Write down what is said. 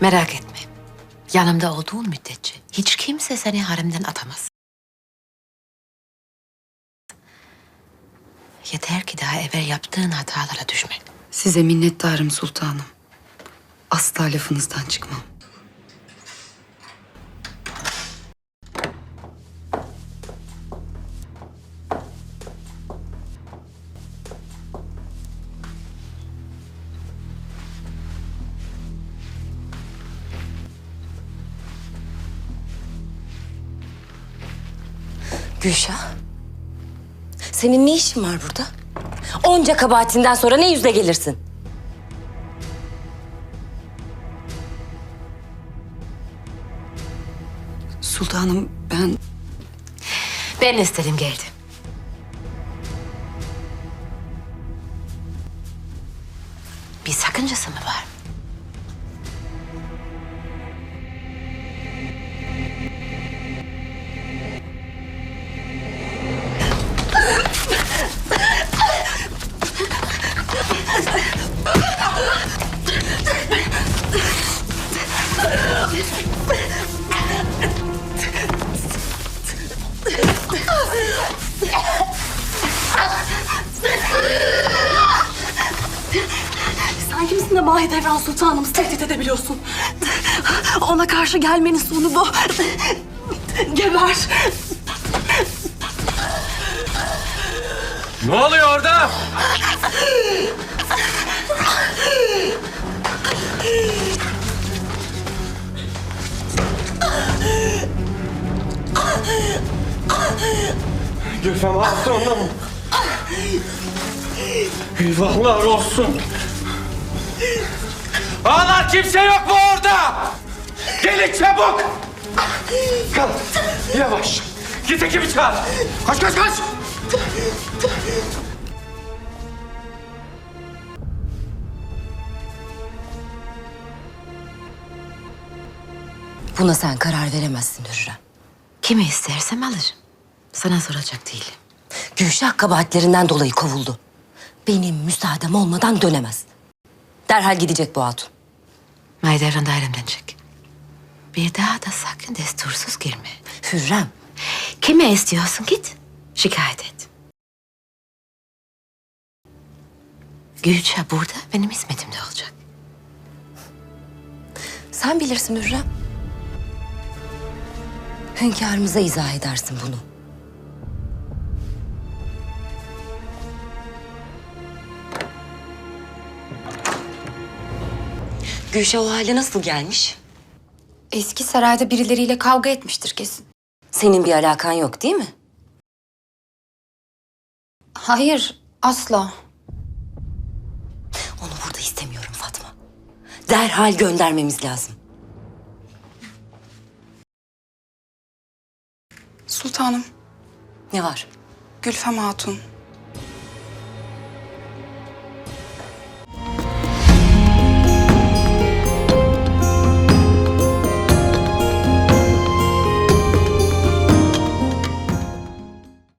Merak etme. Yanımda olduğun müddetçe hiç kimse seni haremden atamaz. Yeter ki daha evvel yaptığın hatalara düşme. Size minnettarım sultanım. Asla lafınızdan çıkmam. Gülşah. Senin ne işin var burada? Onca kabahatinden sonra ne yüzle gelirsin? Sultanım ben Ben istedim geldim. Bir sakıncası mı var? Sen kimsin de Mahidevran Sultanımızı tehdit edebiliyorsun? Ona karşı gelmenin sonu bu. Geber. Ne oluyor orada? Gülfem Hatun'um. Eyvahlar olsun. Ağlar kimse yok mu orada? Gelin çabuk. Kal. Yavaş. Git ekibi çağır. Koş koş koş. Buna sen karar veremezsin Hürrem. Kimi istersem alırım. Sana soracak değilim. Gülşah kabahatlerinden dolayı kovuldu. Benim müsaadem olmadan dönemez. Derhal gidecek bu hatun. Mahidevran dairemden çık. Bir daha da sakın destursuz girme. Hürrem, Kime istiyorsun git. Şikayet et. Gülça burada benim hizmetimde olacak. sen bilirsin Hürrem. Hünkârımıza izah edersin bunu. Gülşah o hale nasıl gelmiş? Eski sarayda birileriyle kavga etmiştir kesin. Senin bir alakan yok değil mi? Hayır, asla. Onu burada istemiyorum Fatma. Derhal göndermemiz lazım. Sultanım Ne var? Gülfem Hatun